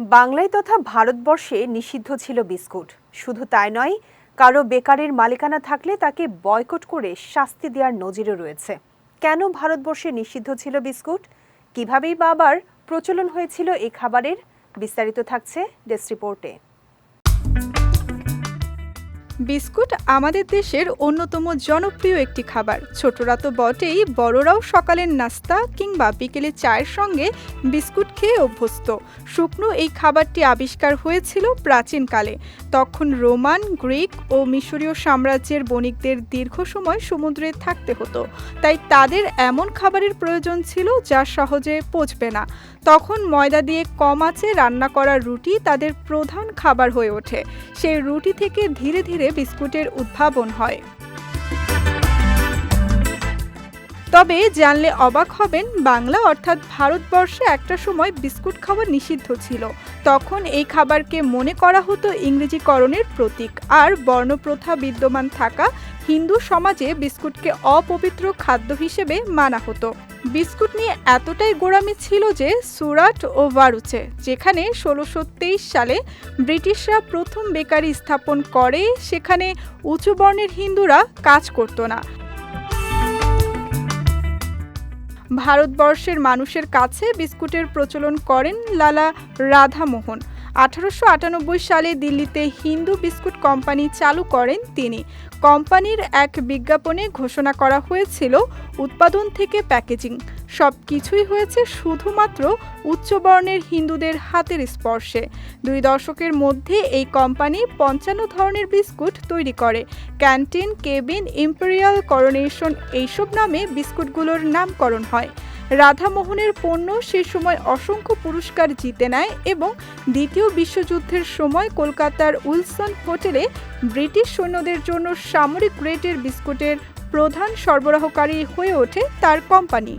বাংলায় তথা ভারতবর্ষে নিষিদ্ধ ছিল বিস্কুট। শুধু তাই নয়, কারও বেকারের মালিকানা থাকলে তাকে বয়কট করে শাস্তি দেওয়ার নজিরও রয়েছে। কেন ভারতবর্ষে নিষিদ্ধ ছিল বিস্কুট? কিভাবেই বা আবার প্রচলন হয়েছিল এই খাবারের? বিস্তারিত থাকছে ডেস্ক রিপোর্টে। বিস্কুট আমাদের দেশের অন্যতম জনপ্রিয় একটি খাবার। ছোটরা তো বটেই বড়রাও সকালের নাস্তা কিংবা বিকেলে চায়ের সঙ্গে বিস্কুট খেয়ে অভ্যস্ত। শুকনো এই খাবারটি আবিষ্কার হয়েছিল প্রাচীনকালে। তখন রোমান, গ্রিক ও মিশরীয় সাম্রাজ্যের বণিকদের দীর্ঘ সময় সমুদ্রে থাকতে হতো। তাই তাদের এমন খাবারের প্রয়োজন ছিল যা সহজে পচবে না। তখন ময়দা দিয়ে কম আঁচে রান্না করা রুটি তাদের প্রধান খাবার হয়ে ওঠে। সেই রুটি থেকে ধীরে ধীরে বিস্কুটের উদ্ভাবন হয়। তবে জানলে অবাক হবেন, বাংলা অর্থাৎ ভারতবর্ষে একটা সময় বিস্কুট খাওয়া নিষিদ্ধ ছিল। তখন এই খাবারকে মনে করা হতো ইংরেজিকরণের প্রতীক। আর বর্ণপ্রথা বিদ্যমান থাকা হিন্দু সমাজে বিস্কুটকে অপবিত্র খাদ্য হিসেবে মানা হতো। বিস্কুট নিয়ে এতটাই গোড়ামি ছিল যে সুরাট ও ভারুচে যেখানে ষোলোশো সালে ব্রিটিশরা প্রথম বেকারি স্থাপন করে, সেখানে উঁচু বর্ণের হিন্দুরা কাজ করতো না। ভারতবর্ষের মানুষের কাছে বিস্কুটের প্রচলন করেন লালা রাধামোহন। আঠারোশো আটানব্বই সালে দিল্লিতে হিন্দু বিস্কুট কোম্পানি চালু করেন তিনি। কোম্পানির এক বিজ্ঞাপনে ঘোষণা করা হয়েছিল, উৎপাদন থেকে প্যাকেজিং। সব কিছুই হয়েছে শুধুমাত্র উচ্চবর্ণের হিন্দুদের হাতের স্পর্শে। দুই দশকের মধ্যে এই কোম্পানি পঞ্চান্ন ধরনের বিস্কুট তৈরি করে। ক্যান্টিন, কেবিন, ইম্পেরিয়াল করোনেশন এইসব নামে বিস্কুটগুলোর নামকরণ হয়। রাধামোহনের পণ্য সে সময় অসংখ্য পুরস্কার জিতে নেয় এবং দ্বিতীয় বিশ্বযুদ্ধের সময় কলকাতার উইলসন হোটেলে ব্রিটিশ সৈন্যদের জন্য সামরিক গ্রেডের বিস্কুটের প্রধান সরবরাহকারী হয়ে ওঠে তার কোম্পানি।